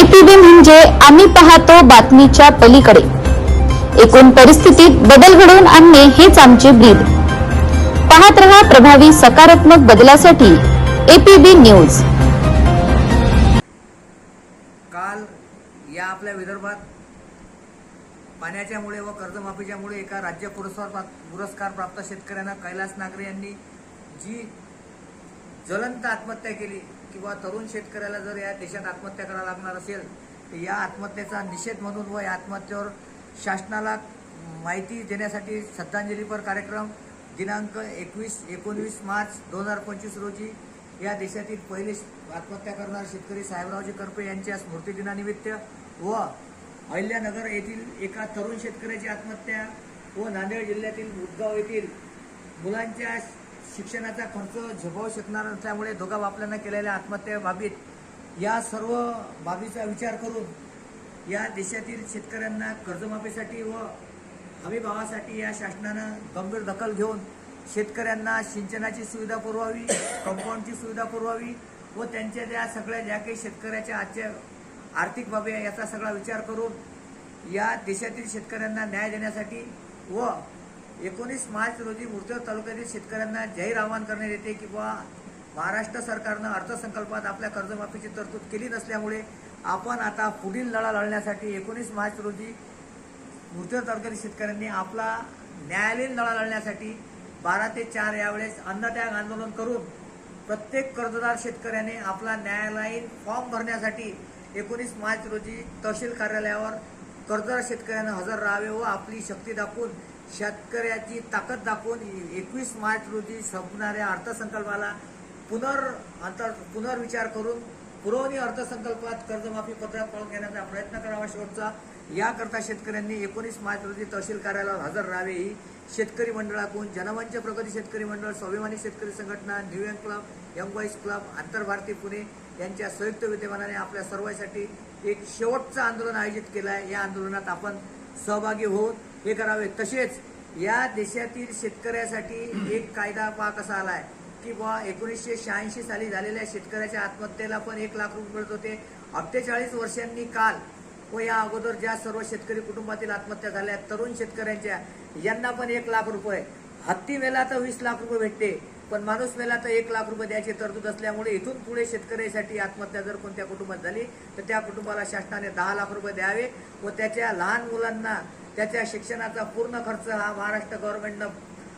APB म्हणजे आम्ही पाहतो बातमीच्या पलीकडे. एकूण परिस्थितीत बदल घडवून आणणे हेच आमचे ब्रीद. पाहत रहा प्रभावी सकारात्मक बदलासाठी एपीबी न्यूज. काल या आपल्या विदर्भात पाण्याच्यामुळे व कर्जमाफीच्यामुळे एका राज्य पुरस्कार पुरस्कार प्राप्त शेतकऱ्यांना कैलास नागरे यांनी जी ज्वलंत आत्महत्या केली किंवा तरुण शेतकऱ्याला जर या देशात आत्महत्या करायला लागणार असेल तर या आत्महत्येचा निषेध म्हणून व या आत्महत्येवर शासनाला माहिती देण्यासाठी श्रद्धांजलीपर कार्यक्रम दिनांक एकवीस एकोणवीस मार्च दोन हजार पंचवीस रोजी या देशातील पहिले आत्महत्या करणारे शेतकरी साहेबरावजी करपे यांच्या स्मृतिदिनानिमित्त व अहिल्यानगर येथील एका तरुण शेतकऱ्याची आत्महत्या व नांदेड जिल्ह्यातील मुदगाव येथील मुलांच्या शिक्षणाचा खर्च झेपावू शकणार नसल्यामुळे दोघा बापल्यानं केलेल्या आत्महत्या बाबीत या सर्व बाबीचा विचार करून या देशातील शेतकऱ्यांना कर्जमाफीसाठी व हमीभावासाठी या शासनानं गंभीर दखल घेऊन शेतकऱ्यांना सिंचनाची सुविधा पुरवावी कंपाऊंडची सुविधा पुरवावी व त्यांच्या त्या सगळ्या ज्या काही शेतकऱ्याच्या आजच्या आर्थिक बाबी आहे याचा सगळा विचार करून या देशातील शेतकऱ्यांना न्याय देण्यासाठी व एकोणीस मार्च रोजी मुर्तेड तालुक्यातील शेतकऱ्यांना जाहीर आवाहन करण्यात येते की महाराष्ट्र सरकारनं अर्थसंकल्पात आपल्या कर्जमाफीची तरतूद केली नसल्यामुळे आपण आता पुढील लढा लढण्यासाठी एकोणीस मार्च रोजी मुर्तेड तालुक्यातील शेतकऱ्यांनी आपला न्यायालयीन लढा लढण्यासाठी बारा ते चार यावेळेस अन्नत्याग आंदोलन करून प्रत्येक कर्जदार शेतकऱ्याने आपला न्यायालयीन फॉर्म भरण्यासाठी एकोणीस मार्च रोजी तहसील कार्यालयावर कर्जदार शेतकऱ्यांना हजर राहावे व आपली शक्ती दाखवून शेतकऱ्याची ताकद दाखवून एकवीस मार्च रोजी संपणाऱ्या अर्थसंकल्पाला पुनर अंतर पुनर्विचार करून पुरवणी अर्थसंकल्पात कर्जमाफी पत्र पळून घेण्याचा प्रयत्न करावा शेवटचा. याकरता शेतकऱ्यांनी एकोणीस मार्च रोजी तहसील कार्यालयावर हजर राहावे. ही शेतकरी मंडळाकडून जनमंच प्रगती शेतकरी मंडळ स्वाभिमानी शेतकरी संघटना new young club young boys club Antarbharati Pune यांच्या संयुक्त विद्यमानाने आपल्या सर्वांसाठी एक शेवटचं आंदोलन आयोजित केलं आहे. या आंदोलनात आपण सहभागी होऊन हे करावे. तसेच या देशातील शेतकऱ्यासाठी एक कायदा पहा कसा आलाय. की बुवा एकोणीसशे शहाऐंशी साली झालेल्या शेतकऱ्याच्या आत्महत्येला पण एक लाख रुपये मिळत होते. अठ्ठेचाळीस वर्षांनी काल व या अगोदर ज्या सर्व शेतकरी कुटुंबातील आत्महत्या झाल्या तरुण शेतकऱ्यांच्या यांना पण एक लाख रुपये. हत्ती मेला तर वीस लाख रुपये भेटते पण माणूस मेला तर एक लाख रुपये द्यायची तरतूद असल्यामुळे इथून पुढे शेतकऱ्यासाठी आत्महत्या जर कोणत्या कुटुंबात झाली तर त्या कुटुंबाला शासनाने दहा लाख रुपये द्यावे व त्याच्या लहान मुलांना त्याच्या शिक्षणाचा पूर्ण खर्च हा महाराष्ट्र गव्हर्नमेंटनं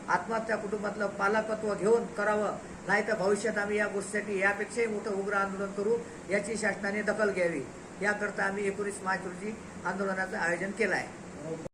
आत्महत्या कुटुंबातलं पालकत्व घेऊन करावं. नाही तर भविष्यात आम्ही या गोष्टीसाठी यापेक्षाही मोठं उग्र आंदोलन करू याची शासनाने दखल घ्यावी. याकरता आम्ही एकोणीस मार्च रोजी आंदोलनाचं आयोजन केलं आहे